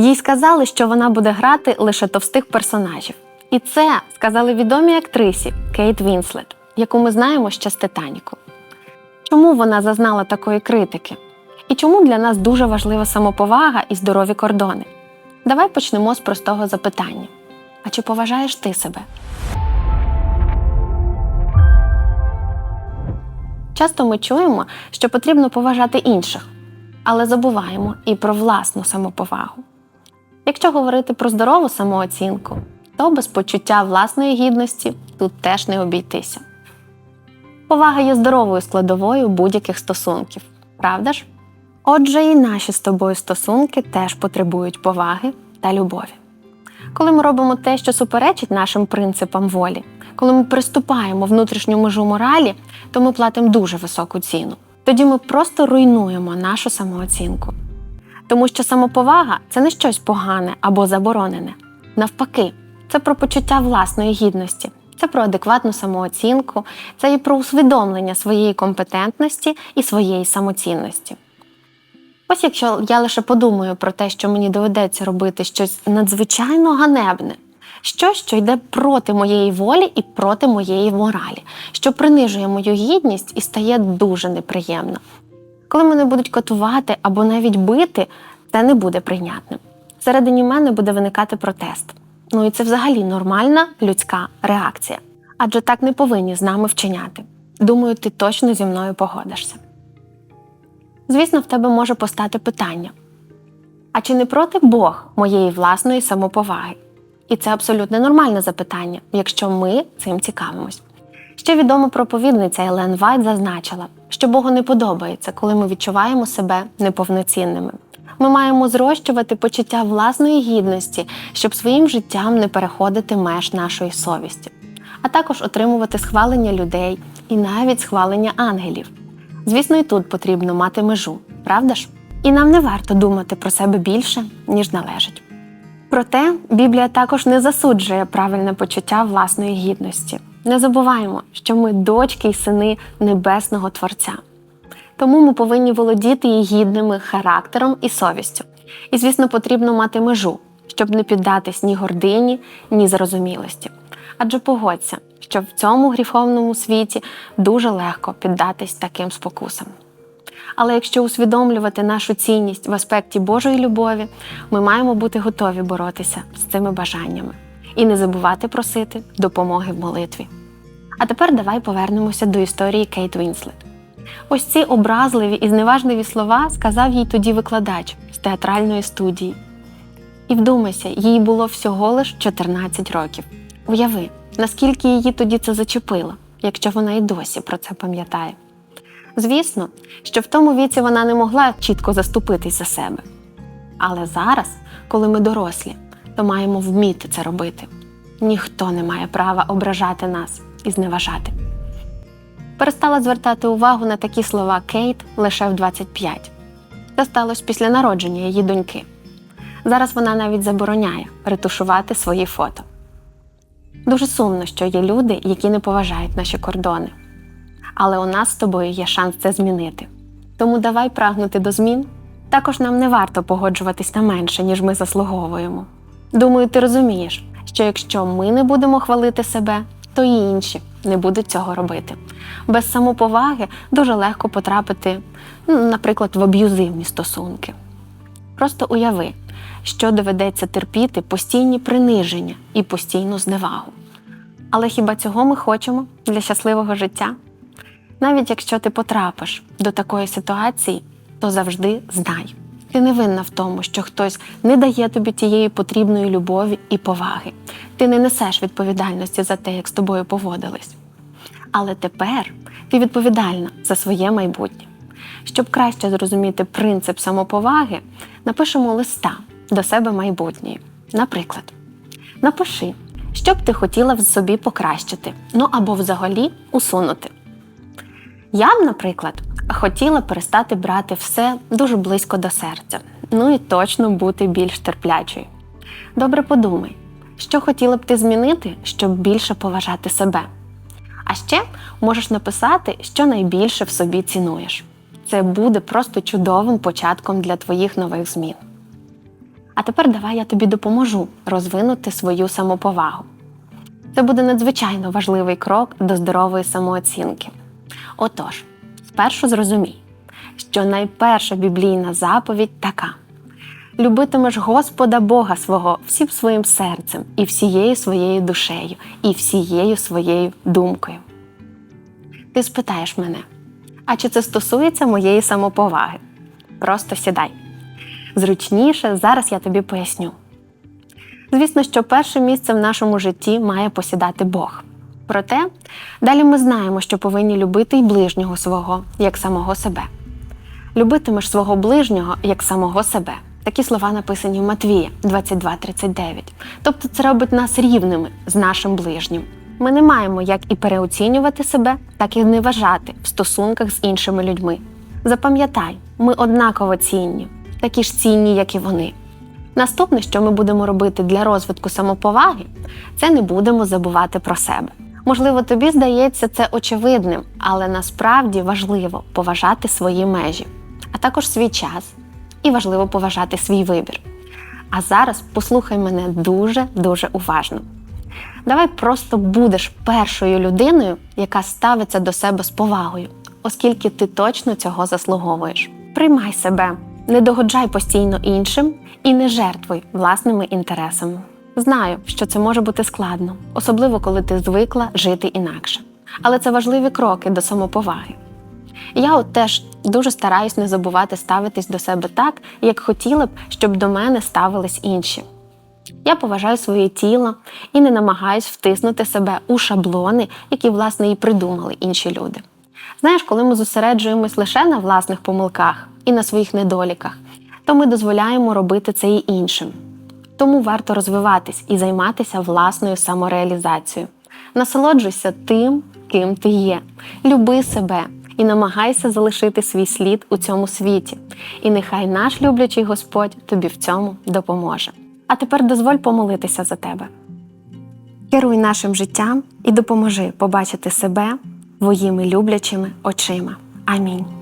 Їй сказали, що вона буде грати лише товстих персонажів. І це сказали відомій актрисі Кейт Вінслет, яку ми знаємо ще з Титаніку. Чому вона зазнала такої критики? І чому для нас дуже важлива самоповага і здорові кордони? Давай почнемо з простого запитання: а чи поважаєш ти себе? Часто ми чуємо, що потрібно поважати інших, але забуваємо і про власну самоповагу. Якщо говорити про здорову самооцінку, то без почуття власної гідності тут теж не обійтися. Повага є здоровою складовою будь-яких стосунків, правда ж? Отже, і наші з тобою стосунки теж потребують поваги та любові. Коли ми робимо те, що суперечить нашим принципам волі, коли ми приступаємо внутрішню межу моралі, то ми платимо дуже високу ціну. Тоді ми просто руйнуємо нашу самооцінку. Тому що самоповага це не щось погане або заборонене. Навпаки, це про почуття власної гідності, це про адекватну самооцінку, це і про усвідомлення своєї компетентності і своєї самоцінності. Ось якщо я лише подумаю про те, що мені доведеться робити щось надзвичайно ганебне, щось, що йде проти моєї волі і проти моєї моралі, що принижує мою гідність і стає дуже неприємно. Коли мене будуть катувати або навіть бити, це не буде прийнятним. Всередині мене буде виникати протест. Ну і це взагалі нормальна людська реакція. Адже так не повинні з нами вчиняти. Думаю, ти точно зі мною погодишся. Звісно, в тебе може постати питання: а чи не проти Бог моєї власної самоповаги? І це абсолютно нормальне запитання, якщо ми цим цікавимось. Ще відома проповідниця Елен Вайт зазначила, що Богу не подобається, коли ми відчуваємо себе неповноцінними. Ми маємо зрощувати почуття власної гідності, щоб своїм життям не переходити меж нашої совісті, а також отримувати схвалення людей і навіть схвалення ангелів. Звісно, і тут потрібно мати межу, правда ж? І нам не варто думати про себе більше, ніж належить. Проте Біблія також не засуджує правильне почуття власної гідності. Не забуваємо, що ми дочки й сини небесного Творця. Тому ми повинні володіти її гідними характером і совістю. І, звісно, потрібно мати межу, щоб не піддатись ні гордині, ні зрозумілості. Адже погодься, що в цьому гріховному світі дуже легко піддатись таким спокусам. Але якщо усвідомлювати нашу цінність в аспекті Божої любові, ми маємо бути готові боротися з цими бажаннями і не забувати просити допомоги в молитві. А тепер давай повернемося до історії Кейт Вінслет. Ось ці образливі і зневажливі слова сказав їй тоді викладач з театральної студії. І вдумайся, їй було всього лиш 14 років. Уяви, наскільки її тоді це зачепило, якщо вона і досі про це пам'ятає. Звісно, що в тому віці вона не могла чітко заступитись за себе. Але зараз, коли ми дорослі, то маємо вміти це робити. Ніхто не має права ображати нас і зневажати. Перестала звертати увагу на такі слова Кейт лише в 25. Це сталося після народження її доньки. Зараз вона навіть забороняє ретушувати свої фото. Дуже сумно, що є люди, які не поважають наші кордони. Але у нас з тобою є шанс це змінити. Тому давай прагнути до змін. Також нам не варто погоджуватись на менше, ніж ми заслуговуємо. Думаю, ти розумієш, що якщо ми не будемо хвалити себе, то і інші не будуть цього робити. Без самоповаги дуже легко потрапити, ну, наприклад, в аб'юзивні стосунки. Просто уяви, що доведеться терпіти постійні приниження і постійну зневагу. Але хіба цього ми хочемо для щасливого життя? Навіть якщо ти потрапиш до такої ситуації, то завжди знай. Ти не винна в тому, що хтось не дає тобі тієї потрібної любові і поваги. Ти не несеш відповідальності за те, як з тобою поводились. Але тепер ти відповідальна за своє майбутнє. Щоб краще зрозуміти принцип самоповаги, напишемо листа до себе майбутньої. Наприклад, напиши, що б ти хотіла в собі покращити, ну або взагалі усунути. Я б, наприклад, хотіла перестати брати все дуже близько до серця, ну і точно бути більш терплячою. Добре подумай, що хотіла б ти змінити, щоб більше поважати себе. А ще можеш написати, що найбільше в собі цінуєш. Це буде просто чудовим початком для твоїх нових змін. А тепер давай я тобі допоможу розвинути свою самоповагу. Це буде надзвичайно важливий крок до здорової самооцінки. Отож, спершу зрозумій, що найперша біблійна заповідь така: любитимеш Господа Бога свого всім своїм серцем, і всією своєю душею, і всією своєю думкою. Ти спитаєш мене, а чи це стосується моєї самоповаги? Просто сідай. Зручніше, зараз я тобі поясню. Звісно, що перше місце в нашому житті має посідати Бог. Проте далі ми знаємо, що повинні любити й ближнього свого, як самого себе. Любитимеш свого ближнього як самого себе. Такі слова написані в Матвія 22.39. Тобто це робить нас рівними з нашим ближнім. Ми не маємо як і переоцінювати себе, так і не вважати в стосунках з іншими людьми. Запам'ятай, ми однаково цінні, такі ж цінні, як і вони. Наступне, що ми будемо робити для розвитку самоповаги, це не будемо забувати про себе. Можливо, тобі здається це очевидним, але насправді важливо поважати свої межі, а також свій час, і важливо поважати свій вибір. А зараз послухай мене дуже-дуже уважно. Давай просто будеш першою людиною, яка ставиться до себе з повагою, оскільки ти точно цього заслуговуєш. Приймай себе, не догоджай постійно іншим і не жертвуй власними інтересами. Знаю, що це може бути складно, особливо коли ти звикла жити інакше. Але це важливі кроки до самоповаги. Я от теж дуже стараюсь не забувати ставитись до себе так, як хотіла б, щоб до мене ставились інші. Я поважаю своє тіло і не намагаюсь втиснути себе у шаблони, які, власне, і придумали інші люди. Знаєш, коли ми зосереджуємось лише на власних помилках і на своїх недоліках, то ми дозволяємо робити це і іншим. Тому варто розвиватись і займатися власною самореалізацією. Насолоджуйся тим, ким ти є. Люби себе і намагайся залишити свій слід у цьому світі. І нехай наш люблячий Господь тобі в цьому допоможе. А тепер дозволь помолитися за тебе. Керуй нашим життям і допоможи побачити себе твоїми люблячими очима. Амінь.